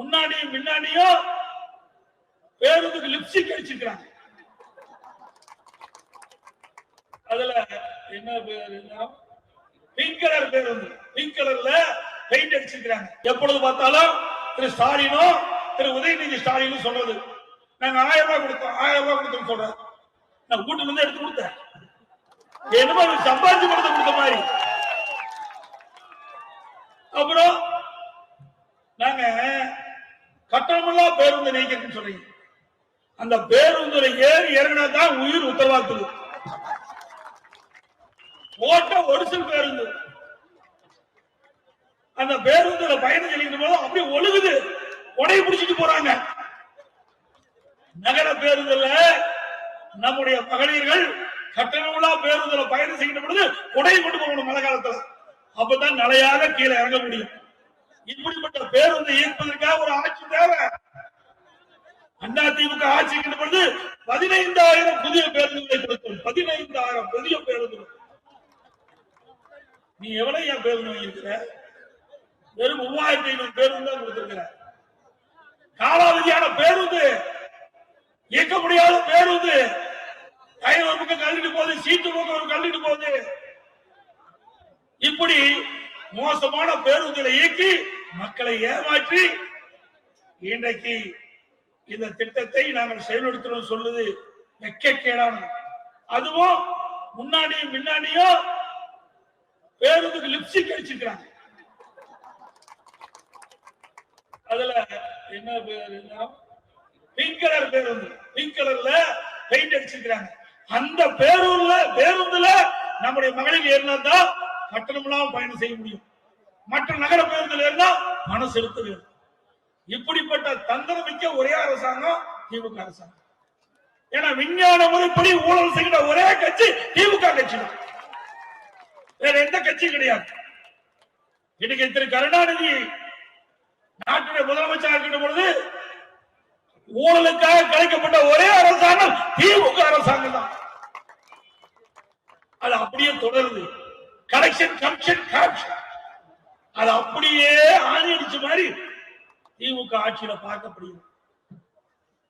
முன்னாடியும் முன்னாடியும் பேருந்துக்கு லிப்ஸ்டிக் அடிச்சிருக்கிறாங்க. அதுல என்ன பேரு பிங்க் கலர் பேருந்து. பிங்க் கலர்ல பெயிண்ட் அடிச்சிருக்கிறாங்க. எப்பொழுது பார்த்தாலும் திரு ஸ்டாலினும் திரு உதயநிதி ஸ்டாலினும் சொல்றது. நாங்க ஆயிரம் ரூபாய் கொடுத்தோம் ஆயிரம் ரூபாய் கொடுத்தோம் சொல்றேன் நான் கூட்டு வந்து எடுத்து கொடுத்தேன். என்னமோ சம்பாதிச்சு கொடுத்த கொடுத்த மாதிரி. அப்புறம் நாங்க பேருந்து நீக்கணும்னு சொல்றீங்க. அந்த பேருந்துல ஏறி இறங்கினா தான் உயிர் உத்தரவாக்குது ஓட்ட ஒடிசல் பேருந்து. அந்த பேருந்துல பயணம் செல்கின்ற போது அப்படியே ஒழுகுது. உடைய பிடிச்சிட்டு போறாங்க. நகர பேருந்துல நம்முடைய மகளிர்கள் கட்டணமில்லா பேருந்துல பயணம் செய்கின்ற பொழுது உடைய கொண்டு போகணும் மழை காலத்துல. அப்பதான் நிலையாக கீழே இறங்க முடியும். இப்படிப்பட்ட பேருந்து ஈர்ப்பதற்காக ஒரு ஆட்சி தேவை. அண்ணா திமுக ஆட்சி பொழுது பதினைந்தாயிரம் புதிய பேருந்துகளை கொடுத்தோம். பதினைந்தாயிரம் புதிய பேருந்துகள். நீ எவ்வளவு என் பேருந்து வாங்கியிருக்கிற வெறும் மூவாயிரத்தி ஐநூறு பேருந்து தான் கொடுத்திருக்கிற. காலாவதியான பேருந்து இயக்க முடியாத பேருந்து. டயர் ஒரு பக்கம் கழட்டிட்டு போகுது சீட்டு பக்கம் ஒரு கழட்டிட்டு போகுது. இப்படி மோசமான பேருந்துகளை இயக்கி மக்களை ஏமாற்றி இன்றைக்கு இந்த திட்டத்தை நாங்கள் செயல்படுத்துறோம் சொல்லுது வெக்கக்கேடானது அதுவும் முன்னாடியும் முன்னாடியும் பேருந்துக்கு லிப்ஸ்டிக் அடிச்சிருக்கிறாங்க. அதுல என்ன பேரு பிங்க் கலர் பேருந்து. பிங்க் கலர்ல பெயிண்ட் அடிச்சிருக்கிறாங்க. அந்த பேருந்துல பேருந்துல நம்முடைய மகளிர் ஏறினா தான் கட்டணம் பயணம் செய்ய முடியும். மற்ற நகர பேருந்துல இருந்தா மனசு எடுத்து வேணும் இப்படிப்பட்ட தந்திரம் மிக்க ஒரே அரசாங்கம் திமுக அரசாங்கம். ஏன்னா விஞ்ஞான முறைப்படி ஊழல் செய்கிற ஒரே கட்சி திமுக கட்சி தான் வேற எந்த கட்சியும் கிடையாது. இன்னைக்கு திரு கருணாநிதி நாட்டுடைய முதலமைச்சர் இருக்கின்ற பொழுது ஊழலுக்காக கிடைக்கப்பட்ட ஒரே அரசாங்கம் திமுக அரசாங்கம் தான். அது அப்படியே தொடருது. கலெக்ஷன் கமிஷன் கரப்ஷன் அது அப்படியே ஆணி அடிச்ச மாதிரி திமுக ஆட்சியில பார்க்கப்படுகிறது